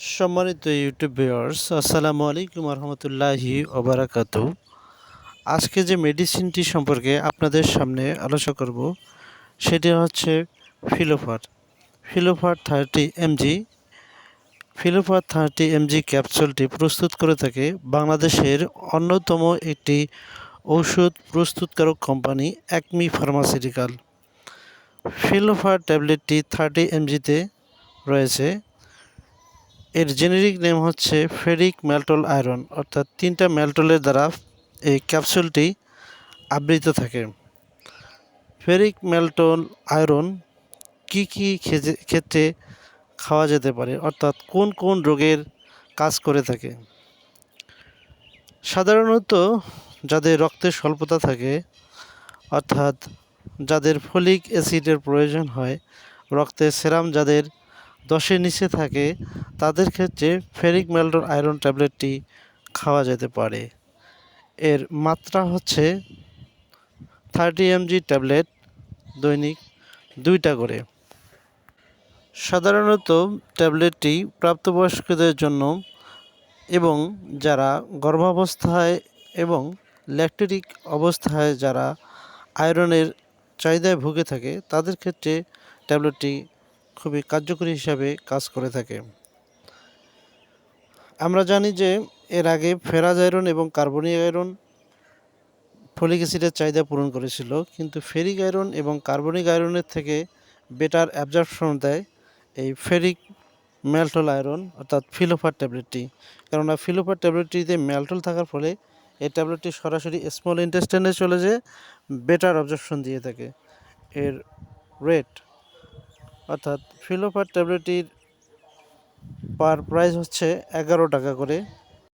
সম্মানিত YouTube viewers আসসালামু আলাইকুম রহমতুল্লাহি ওবারাকাত আজকে যে মেডিসিনটি সম্পর্কে আপনাদের সামনে আলোচনা করব, সেটি হচ্ছে Filofar Filofar thirty MG Filofar thirty MG ক্যাপসুলটি প্রস্তুত করে থাকে বাংলাদেশের অন্যতম একটি ঔষধ প্রস্তুতকারক কোম্পানি অ্যাকমি ফার্মাসিউটিক্যাল ফিলোফার ট্যাবলেটটি থার্টি এমজিতে রয়েছে। এর জেনেরিক নেম হচ্ছে ফেরিক ম্যালটল আয়রন অর্থাৎ তিনটা ম্যালটলের দ্বারা এই ক্যাপসুলটি আবৃত থাকে। ফেরিক ম্যালটল আয়রন কি কি ক্ষেত্রে খাওয়া যেতে পারে, অর্থাৎ কোন কোন রোগের কাজ করে থাকে? সাধারণত যাদের রক্তের স্বল্পতা থাকে, অর্থাৎ যাদের ফলিক অ্যাসিডের প্রয়োজন হয়, রক্তে সেরাম যাদের দশের নিচে থাকে, তাদের ক্ষেত্রে ফেরিক ম্যালডন আয়রন ট্যাবলেটটি খাওয়া যেতে পারে। এর মাত্রা হচ্ছে থার্টি এমজি ট্যাবলেট দৈনিক দুইটা করে। সাধারণত ট্যাবলেটটি প্রাপ্তবয়স্কদের জন্য এবং যারা গর্ভাবস্থায় এবং ল্যাকটেরিক অবস্থায় যারা আয়রনের চাহিদায় ভুগে থাকে, তাদের ক্ষেত্রে ট্যাবলেটটি খুবই কার্যকরী হিসাবে কাজ করে থাকে। আমরা জানি যে এর আগে ফেরাজ আয়রন এবং কার্বনিক আয়রন ফলিক অ্যাসিডের চাহিদা পূরণ করেছিল, কিন্তু ফেরিক আয়রন এবং কার্বনিক আয়রনের থেকে বেটার অ্যাবজর্পশন দেয় এই ফেরিক ম্যালটল আয়রন অর্থাৎ ফিলোফার ট্যাবলেটটি। কেননা ফিলোফার ট্যাবলেটটিতে ম্যালটল থাকার ফলে এই ট্যাবলেটটি সরাসরি স্মল ইন্টেস্টেনে চলে যেয়ে বেটার অবজর্পশন দিয়ে থাকে। এর রেট অর্থাৎ ফিলোফার ট্যাবলেটটির পার প্রাইস হচ্ছে এগারো টাকা করে।